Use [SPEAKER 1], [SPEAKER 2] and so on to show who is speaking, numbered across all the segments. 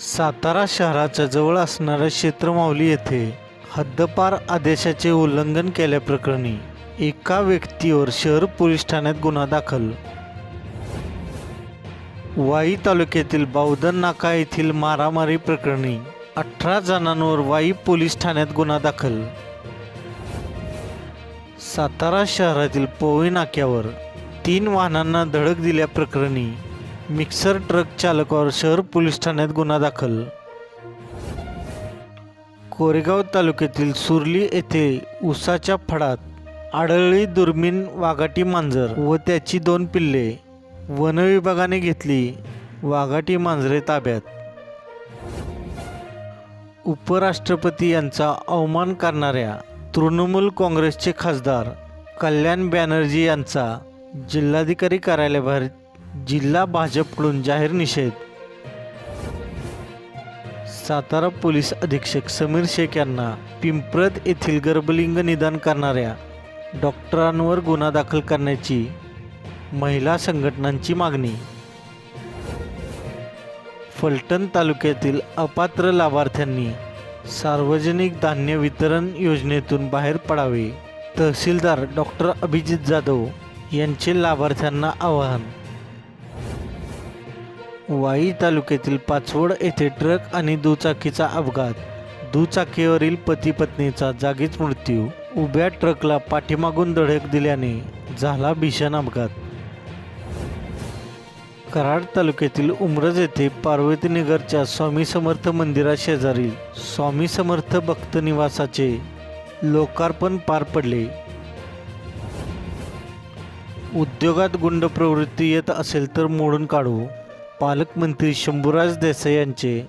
[SPEAKER 1] सातारा शहराच्या जवळ असणाऱ्या क्षेत्रमावली येथे हद्दपार आदेशाचे उल्लंघन केल्याप्रकरणी एका व्यक्तीवर शहर पोलीस ठाण्यात गुन्हा दाखल. वाई तालुक्यातील बावधन नाका येथील मारामारी प्रकरणी अठरा जणांवर वाई पोलीस ठाण्यात गुन्हा दाखल. सातारा शहरातील पोवई नाक्यावर तीन वाहनांना धडक दिल्याप्रकरणी मिक्सर ट्रक चालकावर शहर पोलीस ठाण्यात गुन्हा दाखल. कोरेगाव तालुक्यातील सुरली येथे उसाच्या फडात आढळली दुर्मिण वाघाटी मांजर व त्याची दोन पिल्ले. वनविभागाने घेतली वाघाटी मांजरे ताब्यात. उपराष्ट्रपती यांचा अवमान करणाऱ्या तृणमूल काँग्रेसचे खासदार कल्याण बॅनर्जी यांचा जिल्हाधिकारी कार्यालयाबाहेर जिल्हा भाजपकडून जाहीर निषेध. सातारा पोलीस अधीक्षक समीर शेख यांना पिंपरत येथील गर्भलिंग निदान करणाऱ्या डॉक्टरांवर गुन्हा दाखल करण्याची महिला संघटनांची मागणी. फलटण तालुक्यातील अपात्र लाभार्थ्यांनी सार्वजनिक धान्य वितरण योजनेतून बाहेर पडावे. तहसीलदार डॉक्टर अभिजित जाधव यांचे लाभार्थ्यांना आवाहन. वाई तालुक्यातील पाचवड येथे ट्रक आणि दुचाकीचा अपघात. दुचाकीवरील पती पत्नीचा जागीच मृत्यू. उभ्या ट्रकला पाठीमागून धडक दिल्याने झाला भीषण अपघात. कराड तालुक्यातील उमरज येथे पार्वतीनगरच्या स्वामी समर्थ मंदिराशेजारी स्वामी समर्थ भक्त निवासाचे लोकार्पण पार पडले. उद्योगात गुंड प्रवृत्ती येत असेल तर मोडून काढू. पालकमंत्री शंभूराज देसाई यांचे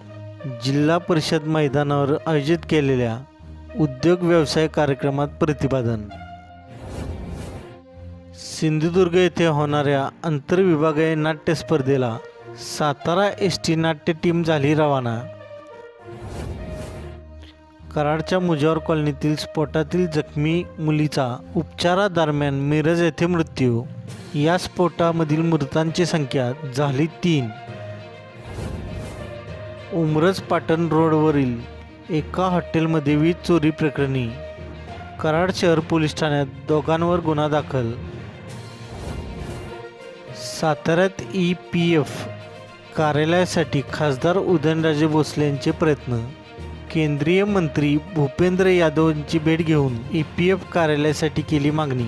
[SPEAKER 1] जिल्हा परिषद मैदानावर आयोजित केलेल्या उद्योग व्यवसाय कार्यक्रमात प्रतिपादन. सिंधुदुर्ग येथे होणाऱ्या आंतरविभागीय नाट्य स्पर्धेला सातारा एस टी नाट्य टीम झाली रवाना. कराडच्या मुजावर कॉलनीतील स्फोटातील जखमी मुलीचा उपचारादरम्यान मिरज येथे मृत्यू. या स्फोटामधील मृतांची संख्या झाली तीन. उमरज पाटण रोडवरील एका हॉटेलमध्ये वीज चोरी प्रकरणी कराड शहर पोलीस ठाण्यात दोघांवर गुन्हा दाखल. साताऱ्यात ई पी एफ कार्यालयासाठी खासदार उदयनराजे भोसले यांचे प्रयत्न. केंद्रीय मंत्री भूपेंद्र यादव यांची भेट घेऊन ई पी एफ कार्यालयासाठी केली मागणी.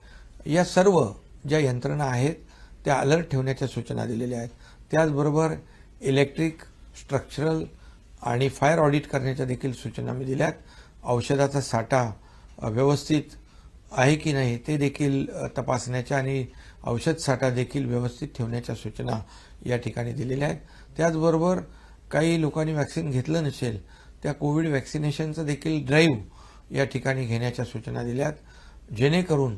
[SPEAKER 2] या सर्व ज्या यंत्रणा आहेत त्या अलर्ट ठेवण्याच्या सूचना दिलेल्या आहेत. त्याचबरोबर इलेक्ट्रिक स्ट्रक्चरल आणि फायर ऑडिट करण्याच्या देखील सूचना मी दिल्यात. औषधाचा साठा व्यवस्थित आहे की नाही ते देखील तपासण्याच्या आणि औषध साठा देखील व्यवस्थित ठेवण्याच्या सूचना या ठिकाणी दिलेल्या आहेत. त्याचबरोबर काही लोकांनी वॅक्सिन घेतलं नसेल त्या कोविड वॅक्सिनेशनचं देखील ड्राईव्ह या ठिकाणी घेण्याच्या सूचना दिल्यात. जेणेकरून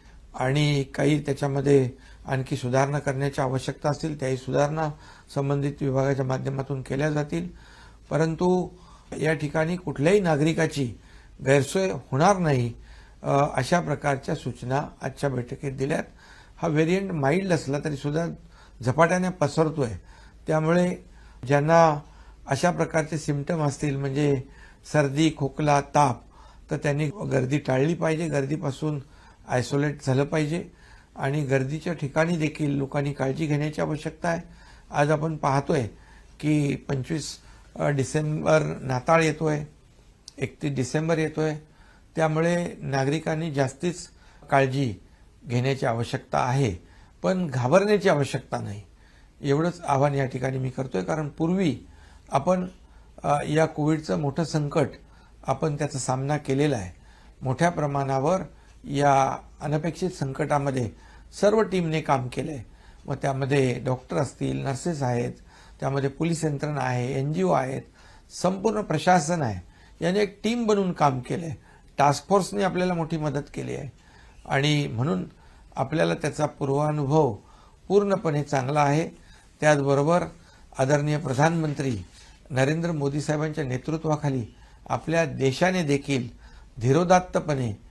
[SPEAKER 2] आणि काही त्याच्यामध्ये आणखी सुधारणा करण्याची आवश्यकता असतील त्याही सुधारणा संबंधित विभागाच्या माध्यमातून केल्या जातील. परंतु या ठिकाणी कुठल्याही नागरिकाची गैरसोय होणार नाही अशा प्रकारच्या सूचना आजच्या बैठकीत दिल्यात. हा व्हेरियंट माइल्ड असला तरी सुद्धा झपाट्याने पसरतोय. त्यामुळे ज्यांना अशा प्रकारचे सिमटम असतील म्हणजे सर्दी खोकला ताप तर त्यांनी गर्दी टाळली पाहिजे. गर्दीपासून आयसोलेट झालं पाहिजे. आणि गर्दीच्या ठिकाणी देखील लोकांनी काळजी घेण्याची आवश्यकता आहे. आज आपण पाहतोय की पंचवीस डिसेंबर नाताळ येतोय एकतीस डिसेंबर येतोय. त्यामुळे नागरिकांनी जास्तीच काळजी घेण्याची आवश्यकता आहे. पण घाबरण्याची आवश्यकता नाही. एवढंच आव्हान या ठिकाणी मी करतोय. कारण पूर्वी आपण या कोविडचं मोठं संकट आपण त्याचा सामना केलेला आहे. मोठ्या प्रमाणावर या अनपेक्षित संकटामध्ये सर्व टीमने काम केलंय. मग त्यामध्ये डॉक्टर असतील नर्सेस आहेत त्यामध्ये पोलीस यंत्रणा आहे एन जी ओ आहेत संपूर्ण प्रशासन आहे. याने एक टीम बनवून काम केलंय. टास्क फोर्सने आपल्याला मोठी मदत केली आहे. आणि म्हणून आपल्याला त्याचा पूर्वानुभव पूर्णपणे चांगला आहे. त्याचबरोबर आदरणीय प्रधानमंत्री नरेंद्र मोदी साहेबांच्या नेतृत्वाखाली आपल्या देशाने देखील धीरोदात्तपणे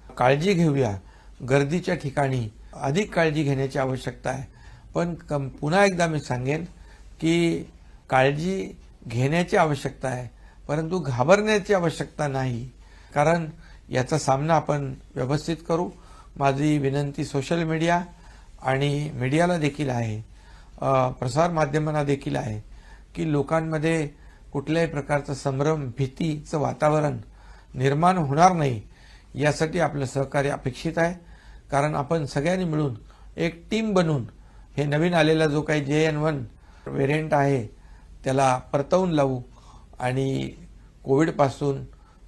[SPEAKER 2] काळजी घेऊया. गर्दीच्या ठिकाणी अधिक काळजी घेण्याची आवश्यकता आहे. पण कम पुन्हा एकदा मी सांगेन की काळजी घेण्याची आवश्यकता आहे परंतु घाबरण्याची आवश्यकता नाही. कारण याचा सामना आपण व्यवस्थित करू. माझी विनंती सोशल मीडिया आणि मीडियाला देखील आहे. प्रसार माध्यमांना देखील आहे की लोकांमध्ये कुठल्याही प्रकारचं संभ्रम भीतीचं वातावरण निर्माण होणार नाही. यासाठी आपलं सहकार्य अपेक्षित आहे. कारण आपण सगळ्यांनी मिळून एक टीम बनून हे नवीन आलेला जो काही जे एन वन व्हेरियंट आहे त्याला परतवून लावू आणि कोविडपासून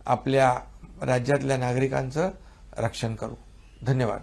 [SPEAKER 2] आपल्या राज्यातल्या नागरिकांचं रक्षण करू. धन्यवाद.